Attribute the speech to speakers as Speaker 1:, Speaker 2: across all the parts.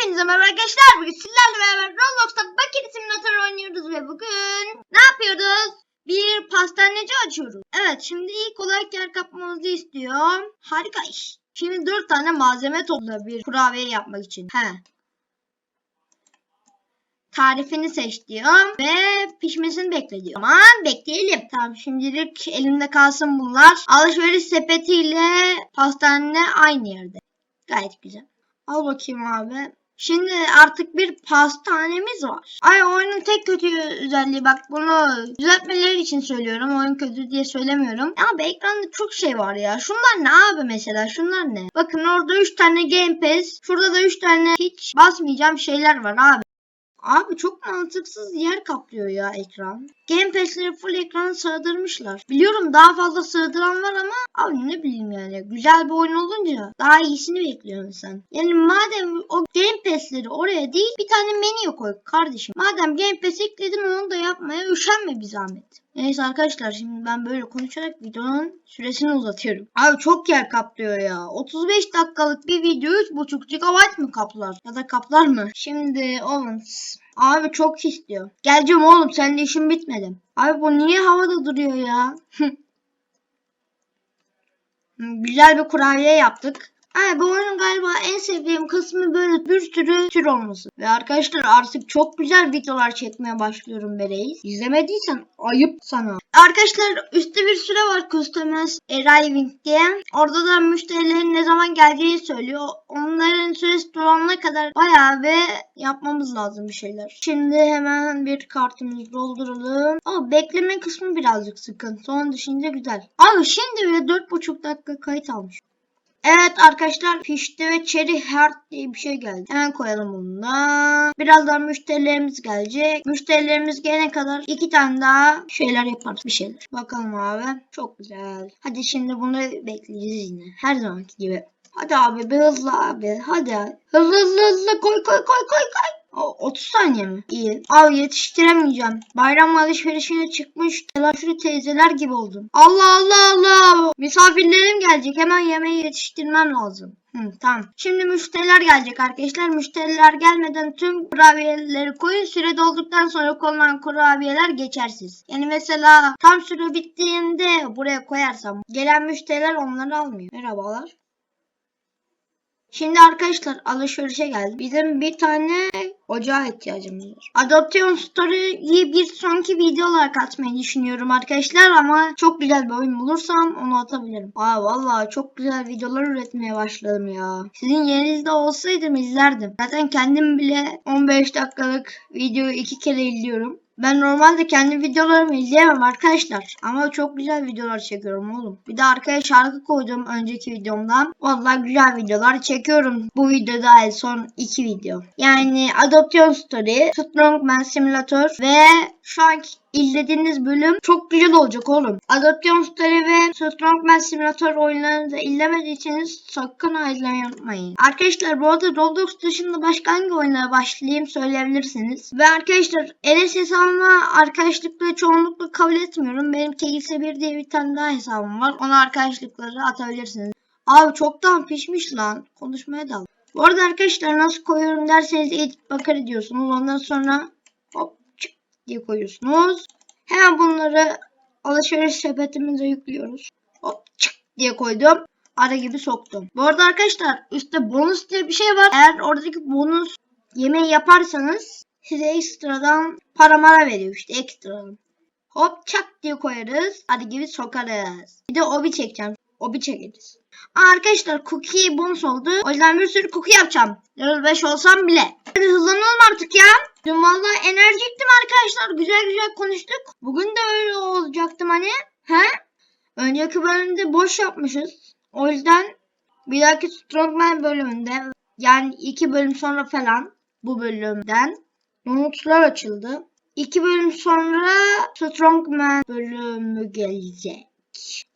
Speaker 1: Hepinize merhaba arkadaşlar. Bugün sizlerle beraber Roblox'ta Bucket Simulator oynuyoruz ve bugün ne yapıyoruz? Bir pastaneci açıyoruz. Evet şimdi ilk olarak yer kapmamızı istiyor. Harika iş. Şimdi 4 tane malzeme topla bir kurabiye yapmak için. He. Tarifini seç diyor ve pişmesini bekle diyor. Aman bekleyelim. Tamam şimdilik elimde kalsın bunlar. Alışveriş sepetiyle pastane aynı yerde. Gayet güzel. Al bakayım abi. Şimdi artık bir pastanemiz var. Ay oyunun tek kötü özelliği bak bunu düzeltmeleri için söylüyorum. Oyun kötü diye söylemiyorum. Abi ekranda çok şey var ya. Şunlar ne abi mesela? Şunlar ne? Bakın orada 3 tane Game Pass. Şurada da 3 tane hiç basmayacağım şeyler var abi. Abi çok mantıksız yer kaplıyor ya ekran. Game Pass'leri full ekranı sığdırmışlar. Biliyorum daha fazla sığdıran var ama abi ne bileyim yani. Güzel bir oyun olunca daha iyisini bekliyorsun sen. Yani madem o Game Pass'leri oraya değil bir tane menü koy kardeşim. Madem Game Pass ekledin onu da yapmaya üşenme bir zahmet. Neyse arkadaşlar şimdi ben böyle konuşarak videonun süresini uzatıyorum. Abi çok yer kaplıyor ya. 35 dakikalık bir video 3.5 GB mı kaplar? Ya da kaplar mı? Şimdi oğlum Abi çok istiyor. Geleceğim oğlum seninle işim bitmedi. Abi bu niye havada duruyor ya? Güzel bir kurabiye yaptık. Ay bu oyunun galiba en sevdiğim kısmı böyle bir sürü tür olması. Ve arkadaşlar artık çok güzel videolar çekmeye başlıyorum be reis. İzlemediysen ayıp sana. Arkadaşlar üstte bir süre var Customers Arriving diye. Orada da müşterilerin ne zaman geleceğini söylüyor. Onların süresi dolana kadar bayağı ve yapmamız lazım bir şeyler. Şimdi hemen bir kartımızı dolduralım. Ama bekleme kısmı birazcık sıkıntı. Onun dışında güzel. Abi şimdi bile 4,5 dakika kayıt almış. Evet arkadaşlar pişti ve cherry heart diye bir şey geldi. Hemen koyalım bunu da. Birazdan müşterilerimiz gelecek. Müşterilerimiz gelene kadar iki tane daha şeyler yaparız bir şeyler. Bakalım abi. Çok güzel. Hadi şimdi bunu bekleyeceğiz yine. Her zamanki gibi. Hadi abi bir hızlı abi. Hadi. Hızlı hızlı hızlı koy koy koy koy koy. O, 30 saniye mi? İyi. Abi yetiştiremeyeceğim. Bayram alışverişine çıkmış telaşlı teyzeler gibi oldum. Allah Allah Allah. Misafirlerim gelecek. Hemen yemeği yetiştirmem lazım. Hı, tamam. Şimdi müşteriler gelecek arkadaşlar. Müşteriler gelmeden tüm kurabiyeleri koyun. Süre dolduktan sonra konulan kurabiyeler geçersiz. Yani mesela tam süre bittiğinde buraya koyarsam gelen müşteriler onları almıyor. Merhabalar. Şimdi arkadaşlar alışverişe geldik. Bizim bir tane ocağa ihtiyacımız var. Adoption Story'yi bir sonraki video olarak atmayı düşünüyorum arkadaşlar ama çok güzel bir oyun bulursam onu atabilirim. Aa vallahi çok güzel videolar üretmeye başladım ya. Sizin yerinizde olsaydım izlerdim. Zaten kendim bile 15 dakikalık videoyu iki kere izliyorum. Ben normalde kendi videolarımı izleyemem arkadaşlar. Ama çok güzel videolar çekiyorum oğlum. Bir de arkaya şarkı koydum önceki videomdan. Vallahi güzel videolar çekiyorum. Bu videoda en son iki video. Yani Adoption Story, Strongman Simulator ve şu anki izlediğiniz bölüm çok güzel olacak oğlum. Adoption Story ve Strongman Simulator oyunlarını da izlemediyseniz sakın ha izlemeyi unutmayın. Arkadaşlar bu arada Roblox dışında başka hangi oyunlara başlayayım söyleyebilirsiniz. Ve arkadaşlar Enes hesabıma arkadaşlıkları çoğunlukla kabul etmiyorum. Benim KS1 diye bir tane daha hesabım var. Ona arkadaşlıkları atabilirsiniz. Abi çoktan pişmiş lan. Konuşmaya dal. Bu arada arkadaşlar nasıl koyuyorum derseniz edit bakar ediyorsunuz. Ondan sonra diye koyuyorsunuz. Hemen bunları alışveriş sepetimize yüklüyoruz. Hop çık diye koydum. Ara gibi soktum. Bu arada arkadaşlar üstte bonus diye bir şey var. Eğer oradaki bonus yemeği yaparsanız size ekstradan para mara veriyor işte ekstradan. Hop çak diye koyarız. Hadi gibi sokarız. Bir de obi çekeceğim. Obi çekeriz. Arkadaşlar cookie bonus oldu. O yüzden bir sürü cookie yapacağım. Level 5 olsam bile. Hadi hızlanalım artık ya. Dün vallahi enerjiktim arkadaşlar. Güzel güzel konuştuk. Bugün de öyle olacaktım hani. He? Önceki bölümde boş yapmışız. O yüzden bir dahaki Strongman bölümünde yani iki bölüm sonra falan bu bölümden notlar açıldı. İki bölüm sonra Strongman bölümü gelecek.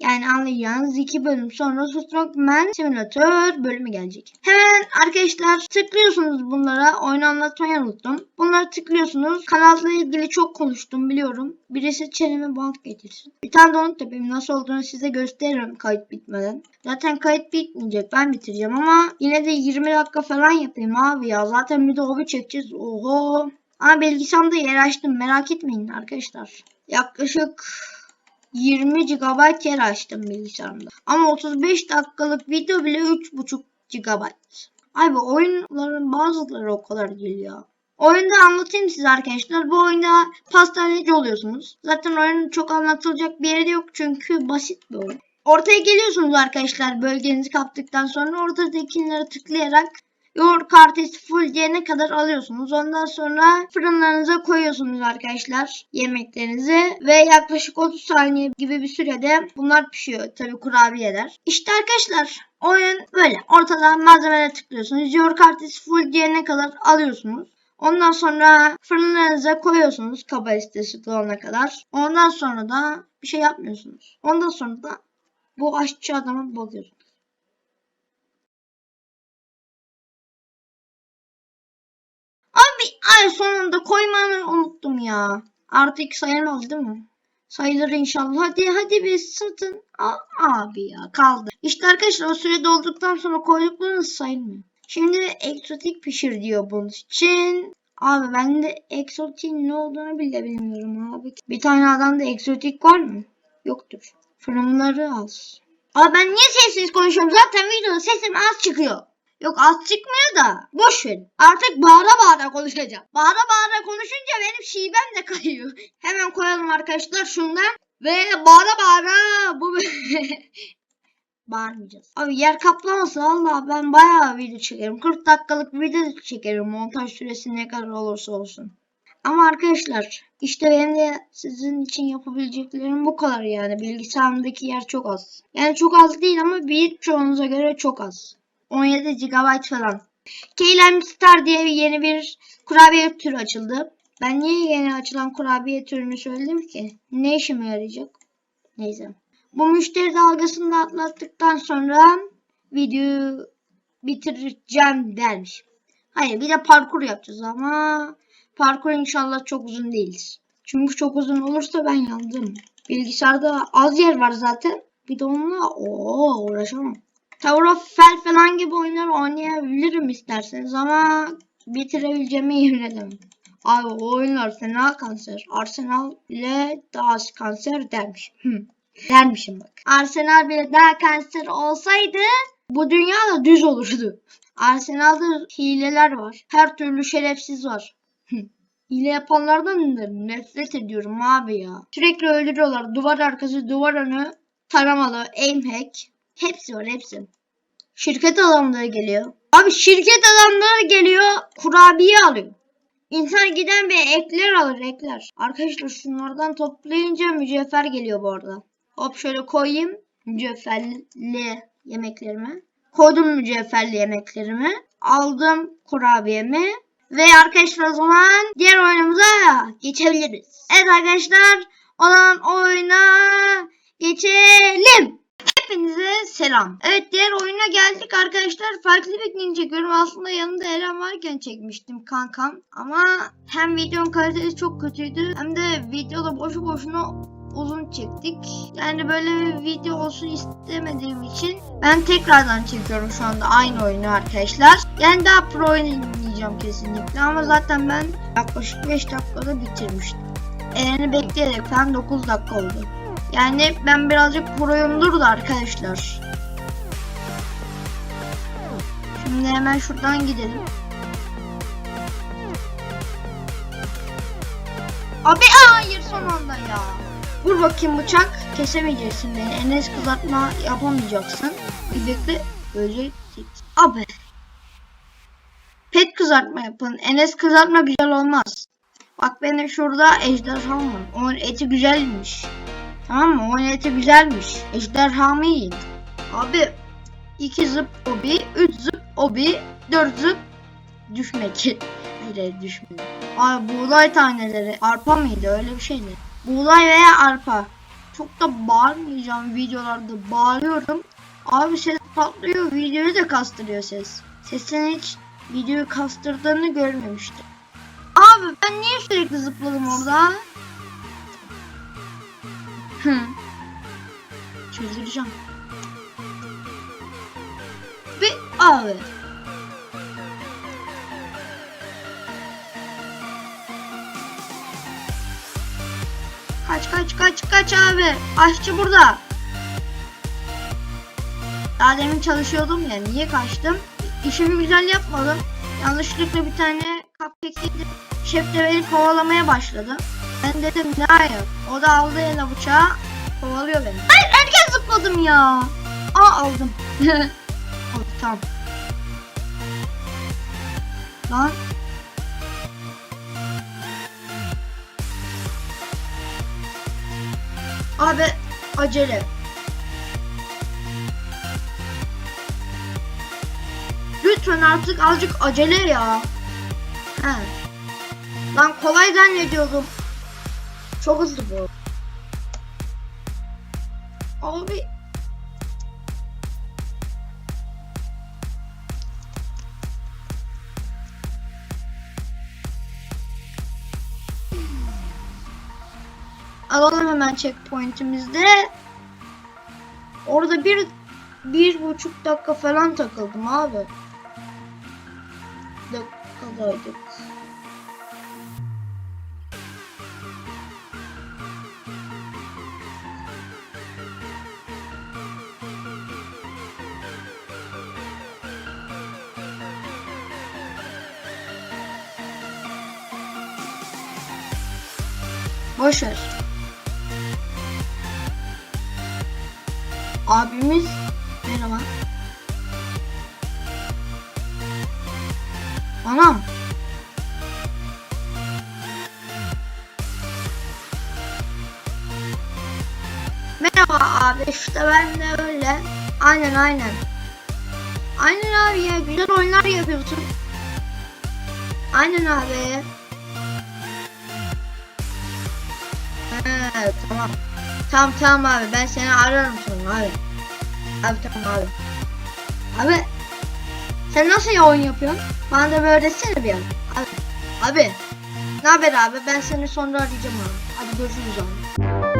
Speaker 1: Yani anlayacağınız iki bölüm sonra Strongman Simulator bölümü gelecek. Hemen arkadaşlar tıklıyorsunuz bunlara. Oyunu anlatmayı unuttum. Bunları tıklıyorsunuz. Kanalla ilgili çok konuştum biliyorum. Birisi çeneme bant getirsin. Bir tane de onu yapayım. Nasıl olduğunu size gösteririm kayıt bitmeden. Zaten kayıt bitmeyecek. Ben bitireceğim ama yine de 20 dakika falan yapayım abi ya. Zaten bir de hobi çekeceğiz. Oho. Ama bilgisayarımda yer açtım. Merak etmeyin arkadaşlar. Yaklaşık 20 GB yer açtım bilgisayarımda. Ama 35 dakikalık video bile 3.5 GB. Ay bu oyunların bazıları o kadar ya. Oyunda anlatayım size arkadaşlar. Bu oyunda pastaneci oluyorsunuz. Zaten oyunun çok anlatılacak bir yeri yok çünkü basit bir oyun. Ortaya geliyorsunuz arkadaşlar bölgenizi kaptıktan sonra ortadakilere tıklayarak yoğurt kartesi full diyene kadar alıyorsunuz. Ondan sonra fırınlarınıza koyuyorsunuz arkadaşlar yemeklerinizi ve yaklaşık 30 saniye gibi bir sürede bunlar pişiyor. Tabi kurabiyeler. İşte arkadaşlar oyun böyle. Ortadan malzemelere tıklıyorsunuz. Yoğurt kartesi full diyene kadar alıyorsunuz. Ondan sonra fırınlarınıza koyuyorsunuz kapasitesi dolana kadar. Ondan sonra da bir şey yapmıyorsunuz. Ondan sonra da bu aşçı adama bakıyorsunuz. Ay sonunda koymanı unuttum ya. Artık sayılmaz değil mi? Sayılır inşallah. Hadi hadi bir satın. A- abi ya kaldı. İşte arkadaşlar o süre dolduktan sonra koyduklarınız sayılmıyor. Şimdi egzotik pişir diyor bunun için. Abi ben de egzotiğin ne olduğunu bile bilmiyorum abi. Bir tane adamda egzotik var mı? Yoktur. Fırınları az. Abi ben niye sessiz konuşuyorum? Zaten videoda sesim az çıkıyor. Yok az çıkmıyor da boş ver. Artık bağıra bağıra konuşacağım. Bağıra bağıra konuşunca benim şivem de kayıyor. Hemen koyalım arkadaşlar şundan. Ve bağıra bağıra bu bağırmayacağız. Abi yer kaplaması valla ben bayağı video çekerim. 40 dakikalık video çekerim montaj süresi ne kadar olursa olsun. Ama arkadaşlar işte benim de sizin için yapabileceklerim bu kadar yani. Bilgisayarımdaki yer çok az. Yani çok az değil ama bir çoğunuza göre çok az. 17 GB falan. Keylem Star diye yeni bir kurabiye türü açıldı. Ben niye yeni açılan kurabiye türünü söyledim ki? Ne işime yarayacak? Neyse. Bu müşteri dalgasını da atlattıktan sonra videoyu bitireceğim dermiş. Hayır bir de parkur yapacağız ama parkur inşallah çok uzun değildir. Çünkü çok uzun olursa ben yandım. Bilgisayarda az yer var zaten. Bir de onunla ooo uğraşamam. Tower of Fel falan gibi oyunlar oynayabilirim isterseniz ama bitirebileceğimi yemin edemem. Abi o oyunlar fena kanser. Arsenal ile daha az kanser dermiş. Dermişim bak. Arsenal bile daha kanser olsaydı bu dünya da düz olurdu. Arsenal'da hileler var. Her türlü şerefsiz var. Hile yapanlardan nefret ediyorum abi ya. Sürekli öldürüyorlar. Duvar arkası, duvar önü, taramalı, aim hack. Hepsi var hepsi. Şirket adamları geliyor. Abi şirket adamları geliyor. Kurabiye alıyor. İnsan giden bir ekler alır ekler. Arkadaşlar şunlardan toplayınca mücevher geliyor bu arada. Hop şöyle koyayım mücevherli yemeklerimi. Koydum mücevherli yemeklerimi. Aldım kurabiyemi. Ve arkadaşlar o zaman diğer oyunumuza geçebiliriz. Evet arkadaşlar o zaman oyuna geçelim. Hepinize selam. Evet diğer oyuna geldik arkadaşlar. Farklı bir gün çekiyorum. Aslında yanında Eren varken çekmiştim kankam. Ama hem videonun kalitesi çok kötüydü. Hem de videoda boşu boşuna uzun çektik. Yani böyle bir video olsun istemediğim için ben tekrardan çekiyorum şu anda aynı oyunu arkadaşlar. Yani daha pro oynayacağım kesinlikle ama zaten ben yaklaşık 5 dakikada bitirmiştim. Eren'i bekleyerek falan 9 dakika oldu. Yani ben birazcık proyumdur da arkadaşlar. Şimdi hemen şuradan gidelim. Abi hayır son anda ya. Vur bakayım bıçak. Kesemeyeceksin beni. Enes kızartma yapamayacaksın. Bekle. Öleceksin. Abi. Pet kızartma yapın. Enes kızartma güzel olmaz. Bak benim şurada ejderham var. Onun eti güzelmiş. Tamam mı? Onun eti güzelmiş. Ejderhamı yiyin. Abi 2 zıp obi, 3 zıp obi, 4 zıp düşmek. Hayır düşmedi. Abi buğday taneleri arpa mıydı öyle bir şeydi. Buğday veya arpa. çok da bağırmayacağım videolarda bağırıyorum. Abi ses patlıyor videoyu da kastırıyor ses. Sesin hiç videoyu kastırdığını görmemiştim. Abi ben niye sürekli zıpladım orada? Hı. Çözüleceğim. Bir abi. Kaç kaç kaç kaç abi. Aşçı burada. Daha demin çalışıyordum ya. Niye kaçtım? İşimi güzel yapmadım. Yanlışlıkla bir tane cupcake yedim. Şef de beni kovalamaya başladı. Ben dedim ne hayır. O da aldı eline bıçağı. Kovalıyor beni. Hayır erken zıpladım ya. Aa aldım. Oldu tamam. Lan. Abi acele. Lütfen artık azıcık acele ya. He. Lan kolay zannediyordum. Çok hızlı bu. Abi. Alalım hemen checkpoint'imizde. Orada bir bir buçuk dakika falan takıldım abi. Dakikadaydık. Boş ver. Abimiz merhaba. Anam. Merhaba abi işte ben de öyle. Aynen aynen. Aynen abi ya güzel oyunlar yapıyorsun. Aynen abi. Tamam. Tamam tamam abi ben seni ararım sonra abi. Abi tamam abi. Abi sen nasıl ya oyun yapıyorsun? Bana da bir öğretsene bir an. Abi. Abi. Ne haber abi? Ben seni sonra arayacağım abi. Hadi görüşürüz abi.